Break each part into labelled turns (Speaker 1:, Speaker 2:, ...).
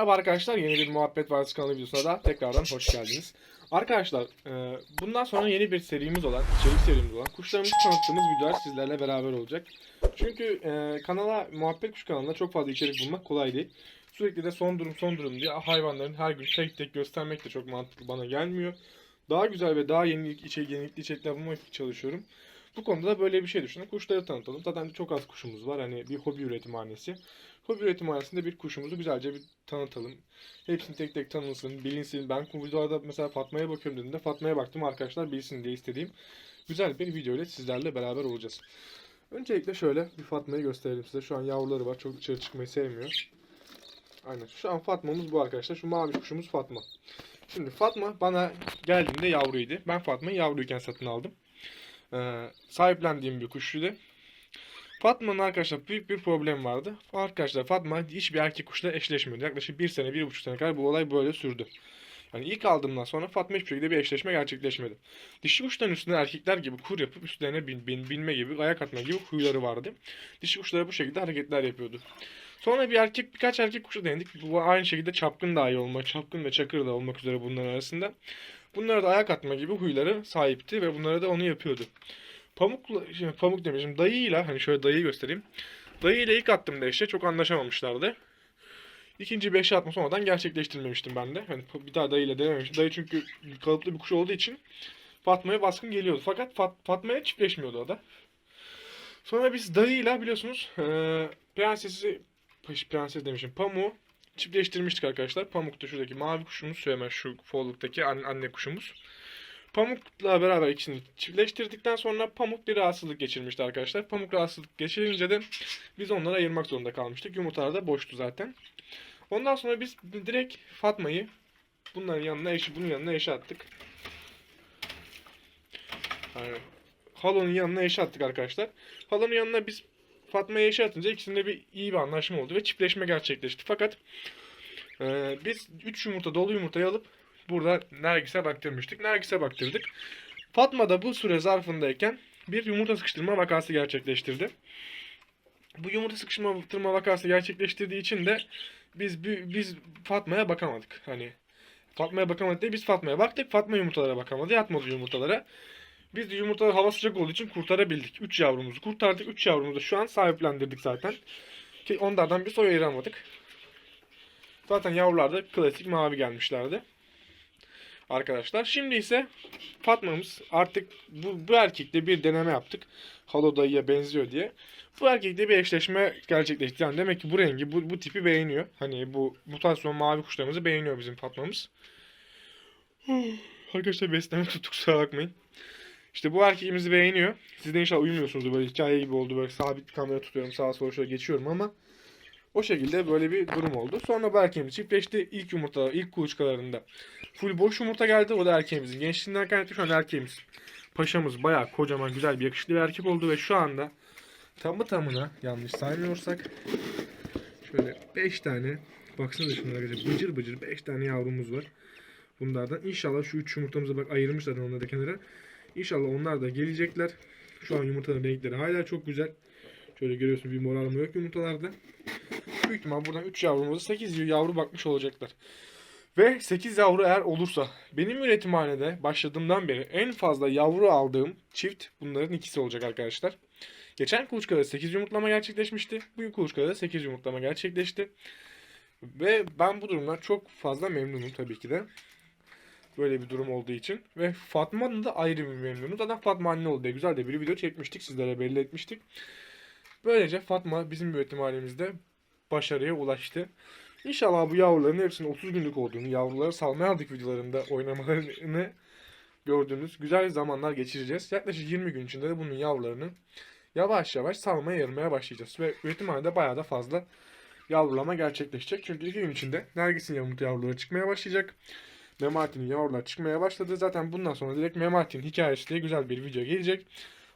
Speaker 1: Merhaba arkadaşlar, yeni bir Muhabbet Vadisi kanalı videosuna da tekrardan hoş geldiniz. Arkadaşlar, e, bundan sonra yeni bir serimiz olan, içerik serimiz olan kuşlarımızı tanıttığımız videolar sizlerle beraber olacak. Çünkü e, kanala, Muhabbet Kuş kanalında çok fazla içerik bulmak kolay değil. Sürekli de son durum son durum diye hayvanların her gün tek tek göstermek de çok mantıklı bana gelmiyor. Daha güzel ve daha yenilik, içe, yenilikli içerikler bulmak için çalışıyorum. Bu konuda da böyle bir şey düşünün. Kuşları tanıtalım. Zaten çok az kuşumuz var. Hani bir hobi üretimhanesi. Hobi üretimhanesinde bir kuşumuzu güzelce bir tanıtalım. Hepsini tek tek tanınsın, bilinsin. Ben videoda mesela Fatma'ya bakıyorum dediğimde Fatma'ya baktım arkadaşlar bilsin diye istediğim güzel bir video ile sizlerle beraber olacağız. Öncelikle şöyle bir Fatma'yı gösterelim size. Şu an yavruları var. Çok dışarı çıkmayı sevmiyor. Aynen. Şu an Fatma'mız bu arkadaşlar. Şu mavi kuşumuz Fatma. Şimdi Fatma bana geldiğinde yavruydu. Ben Fatma'yı yavruyken satın aldım. Ee, sahiplendiğim bir kuşuydu. Fatma'nın arkadaşlar büyük bir problem vardı. Arkadaşlar Fatma hiçbir erkek kuşla eşleşmiyordu. Yaklaşık bir sene, bir buçuk sene kadar bu olay böyle sürdü. Yani ilk aldığımdan sonra Fatma hiçbir şekilde bir eşleşme gerçekleşmedi. Dişi kuşların üstüne erkekler gibi kur yapıp üstlerine bin, bin, binme gibi, ayak atma gibi huyları vardı. Dişi kuşlara bu şekilde hareketler yapıyordu. Sonra bir erkek, birkaç erkek kuşu denedik. Bu aynı şekilde çapkın dahi olmak, çapkın ve çakır da olmak üzere bunların arasında. Bunlara da ayak atma gibi huyları sahipti ve bunlara da onu yapıyordu. Pamukla, şimdi pamuk demişim dayıyla hani şöyle dayıyı göstereyim. Dayıyla ilk attığımda işte çok anlaşamamışlardı. İkinci beşe atma sonradan gerçekleştirmemiştim ben de. Hani bir daha dayıyla denememiştim. Dayı çünkü kalıplı bir kuş olduğu için Fatma'ya baskın geliyordu. Fakat Fat, Fatma'ya çiftleşmiyordu o da. Sonra biz dayıyla biliyorsunuz eee prensesi prenses demişim pamuğu çiftleştirmiştik arkadaşlar. Pamuk da şuradaki mavi kuşumuz şu hemen şu folluk'taki anne, kuşumuz. Pamuk'la beraber ikisini çiftleştirdikten sonra Pamuk bir rahatsızlık geçirmişti arkadaşlar. Pamuk rahatsızlık geçirince de biz onları ayırmak zorunda kalmıştık. Yumurtalar da boştu zaten. Ondan sonra biz direkt Fatma'yı bunların yanına eşi bunun yanına eşe attık. Yani, halonun yanına eşe attık arkadaşlar. Halonun yanına biz Fatma'yı eşe atınca ikisinde bir iyi bir anlaşma oldu ve çiftleşme gerçekleşti. Fakat e, biz 3 yumurta dolu yumurtayı alıp burada Nergis'e baktırmıştık. Nergis'e baktırdık. Fatma da bu süre zarfındayken bir yumurta sıkıştırma vakası gerçekleştirdi. Bu yumurta sıkıştırma vakası gerçekleştirdiği için de biz biz Fatma'ya bakamadık. Hani Fatma'ya bakamadık değil biz Fatma'ya baktık. Fatma yumurtalara bakamadı. Yatmadı yumurtalara. Biz de yumurtalar hava sıcak olduğu için kurtarabildik. 3 yavrumuzu kurtardık. 3 yavrumuzu şu an sahiplendirdik zaten. Ki onlardan bir soy ayıramadık. Zaten yavrular da klasik mavi gelmişlerdi. Arkadaşlar. Şimdi ise Fatma'mız artık bu, bu erkekle bir deneme yaptık. Halo dayıya benziyor diye. Bu erkekle bir eşleşme gerçekleşti. Yani demek ki bu rengi, bu, bu tipi beğeniyor. Hani bu mutasyon mavi kuşlarımızı beğeniyor bizim Fatma'mız. Arkadaşlar besleme tuttuk kusura bakmayın. İşte bu erkeğimizi beğeniyor. Siz de inşallah uyumuyorsunuz böyle hikaye gibi oldu. Böyle sabit kamera tutuyorum sağa sola şöyle geçiyorum ama o şekilde böyle bir durum oldu. Sonra bu erkeğimiz çiftleşti. İlk yumurta, ilk kuluçkalarında full boş yumurta geldi. O da erkeğimizin gençliğinden kaynaklı. Şu an erkeğimiz paşamız bayağı kocaman güzel bir yakışıklı bir erkek oldu ve şu anda tamı tamına yanlış saymıyorsak şöyle 5 tane baksana şunlara göre bıcır bıcır 5 tane yavrumuz var. Bunlardan inşallah şu 3 yumurtamızı bak ayırmışlar onları da kenara. İnşallah onlar da gelecekler. Şu an yumurtanın renkleri hala çok güzel. Şöyle görüyorsunuz bir morarma yok yumurtalarda. Büyük ihtimal buradan 3 yavrumuza 8 yavru bakmış olacaklar. Ve 8 yavru eğer olursa benim üretimhanede başladığımdan beri en fazla yavru aldığım çift bunların ikisi olacak arkadaşlar. Geçen kuluçkada 8 yumurtlama gerçekleşmişti. Bu kuluçkada da 8 yumurtlama gerçekleşti. Ve ben bu durumdan çok fazla memnunum tabii ki de. Böyle bir durum olduğu için. Ve Fatma'nın da ayrı bir memnunum. Zaten Fatma anne oldu diye güzel de bir video çekmiştik. Sizlere belli etmiştik. Böylece Fatma bizim üretimhanemizde başarıya ulaştı. İnşallah bu yavruların hepsinin 30 günlük olduğunu, yavruları salmaya aldık videolarında oynamalarını gördüğünüz güzel zamanlar geçireceğiz. Yaklaşık 20 gün içinde de bunun yavrularını yavaş yavaş salmaya yarmaya başlayacağız. Ve üretimhanede bayağı da fazla yavrulama gerçekleşecek. Çünkü 2 gün içinde Nergis'in yumurta yavruları çıkmaya başlayacak. Memartin'in yavrular çıkmaya başladı. Zaten bundan sonra direkt Memartin hikayesi diye güzel bir video gelecek.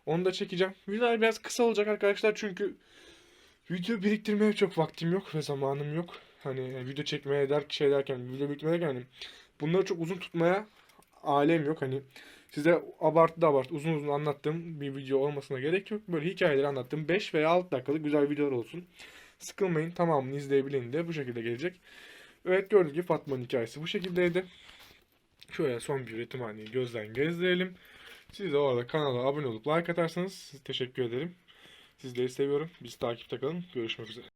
Speaker 1: Onu da çekeceğim. Videolar biraz kısa olacak arkadaşlar çünkü video biriktirmeye çok vaktim yok ve zamanım yok. Hani video çekmeye der şey derken, video biriktirmeye derken hani bunları çok uzun tutmaya alem yok. Hani size abartı da abartı uzun uzun anlattığım bir video olmasına gerek yok. Böyle hikayeleri anlattığım 5 veya 6 dakikalık güzel videolar olsun. Sıkılmayın tamamını izleyebilin de bu şekilde gelecek. Evet gördüğünüz gibi Fatma'nın hikayesi bu şekildeydi. Şöyle son bir üretimhaneyi gözden gezdirelim. Siz de orada kanala abone olup like atarsanız teşekkür ederim. Sizleri seviyorum. Biz takipte kalın. Görüşmek üzere.